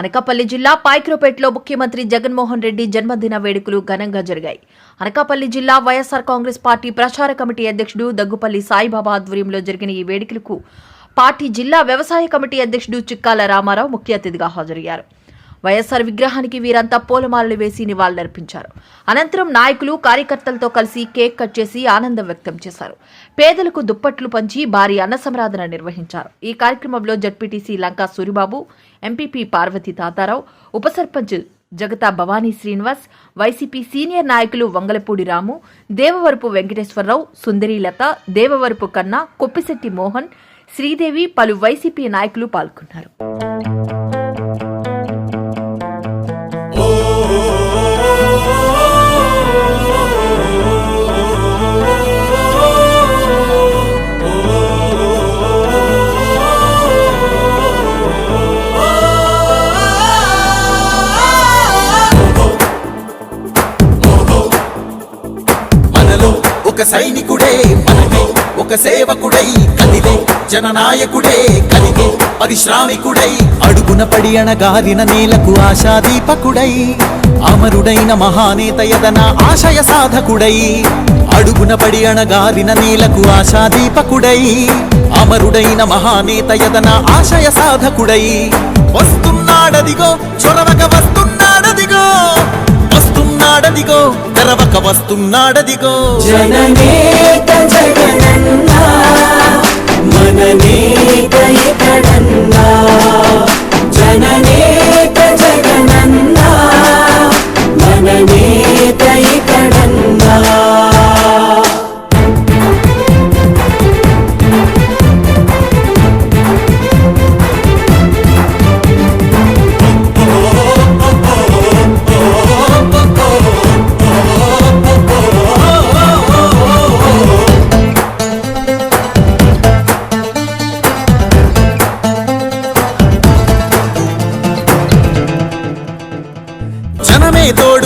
అనకాపల్లి జిల్లా పాయక్రోపేటలో ముఖ్యమంత్రి జగన్మోహన్ రెడ్డి జన్మదిన వేడుకలు ఘనంగా జరిగాయి. అనకాపల్లి జిల్లా వైఎస్సార్ కాంగ్రెస్ పార్టీ ప్రచార కమిటీ అధ్యక్షుడు దగ్గుపల్లి సాయిబాబా ఆధ్వర్యంలో జరిగిన ఈ వేడుకలకు పార్టీ జిల్లా వ్యవసాయ కమిటీ అధ్యక్షుడు చిక్కాల రామారావు ముఖ్య అతిథిగా హాజరయ్యారు. వైఎస్ఆర్ విగ్రహానికి వీరంతా పూలమాలలు వేసి నివాళులర్పించారు. అనంతరం నాయకులు కార్యకర్తలతో కలిసి కేక్ కట్ చేసి ఆనందం వ్యక్తం చేశారు. పేదలకు దుప్పట్లు పంచి భారీ అన్న సంరాధన నిర్వహించారు. ఈ కార్యక్రమంలో జడ్పీటీసీ లంకా సూరిబాబు ఎంపీపీ పార్వతి తాతారావు ఉప సర్పంచ్ జగతా భవానీ శ్రీనివాస్ వైసీపీ సీనియర్ నాయకులు వంగలపూడి రాము దేవవరపు వెంకటేశ్వరరావు సుందరీలత దేవవరపు కన్నా కొప్పిశెట్టి మోహన్ శ్రీదేవి పలు వైసీపీ నాయకులు పాల్గొన్నారు. ఒక సైనికుడే మనమే ఒక సేవకుడై కదిలే జననాయకుడే కలిగే పరిశ్రామికుడై అడుగున పడి అణగారిన నేలకు ఆశాదీపకుడై అమరుడైన మహానేత యదన ఆశయ సాధకుడై అడుగున పడి అణగారిన నేలకు ఆశాదీపకుడై అమరుడైన మహానేత యదన ఆశయ సాధకుడై వస్తున్నాడదిగో చొరవక వస్తున్నాడదిగో వస్తున్నాడదిగో తెరవక వస్తున్నాడదిగో. జననేత జగనన్నా మననేత ఇతడన్నా.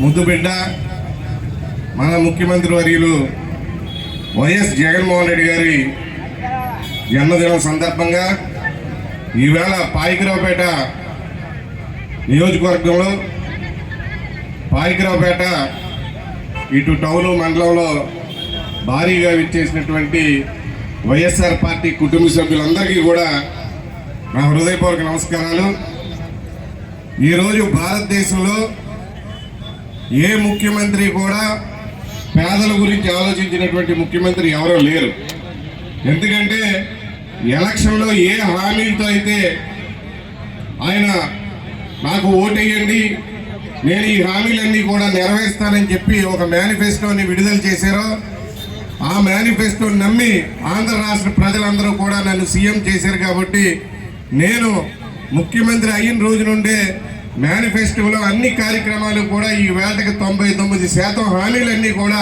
ముద్దుబిడ్డ మన ముఖ్యమంత్రి వర్యులు వైఎస్ జగన్మోహన్ రెడ్డి గారి జన్మదినం సందర్భంగా ఈవేళ పాయికరావుపేట నియోజకవర్గంలో పాయికరావుపేట ఇటు టౌన్ మండలంలో భారీగా విచ్చేసినటువంటి వైఎస్ఆర్ పార్టీ కుటుంబ సభ్యులందరికీ కూడా నా హృదయపూర్వక నమస్కారాలు. ఈరోజు భారతదేశంలో ఏ ముఖ్యమంత్రి కూడా పేదల గురించి ఆలోచించినటువంటి ముఖ్యమంత్రి ఎవరూ లేరు. ఎందుకంటే ఎలక్షన్లో ఏ హామీలతో అయితే ఆయన నాకు ఓటేయండి నేను ఈ హామీలన్నీ కూడా నెరవేరుస్తానని చెప్పి ఒక మేనిఫెస్టోని విడుదల చేశారో ఆ మేనిఫెస్టోని నమ్మి ఆంధ్ర రాష్ట్ర ప్రజలందరూ కూడా నన్ను సీఎం చేశారు కాబట్టి నేను ముఖ్యమంత్రి అయిన రోజు నుండే మేనిఫెస్టోలో అన్ని కార్యక్రమాలు కూడా ఈ వేటకి తొంభై తొమ్మిది శాతం హామీలన్నీ కూడా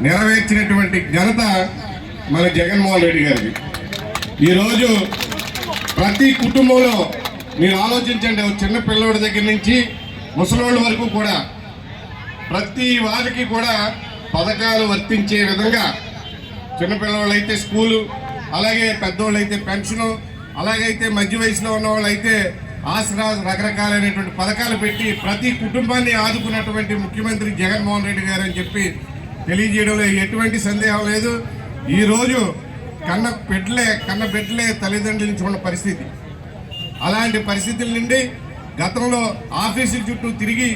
నెరవేర్చినటువంటి ఘనత మన జగన్మోహన్ రెడ్డి గారికి ఈరోజు ప్రతి కుటుంబంలో మీరు ఆలోచించండి ఒక చిన్న పిల్లోడి దగ్గర నుంచి ముసలోళ్ళ వరకు కూడా ప్రతి వారికి కూడా పథకాలు వర్తించే విధంగా చిన్నపిల్లవాళ్ళు అయితే స్కూలు అలాగే పెద్దవాళ్ళు అయితే పెన్షను అలాగైతే మధ్య వయసులో ఉన్న వాళ్ళు అయితే ఆసరా రకరకాలైనటువంటి పథకాలు పెట్టి ప్రతి కుటుంబాన్ని ఆదుకున్నటువంటి ముఖ్యమంత్రి జగన్మోహన్ రెడ్డి గారు అని చెప్పి తెలియజేయడంలో ఎటువంటి సందేహం లేదు. ఈరోజు కన్న బిడ్డలే కన్న బిడ్డలే తల్లిదండ్రులను చూడ పరిస్థితి. అలాంటి పరిస్థితుల నుండి గతంలో ఆఫీసుల చుట్టూ తిరిగి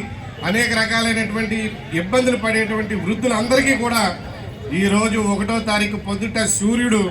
అనేక రకాలైనటువంటి ఇబ్బందులు పడేటువంటి వృద్ధులందరికీ కూడా ఈ రోజు ఒకటో తారీఖు పొద్దుట సూర్యుడు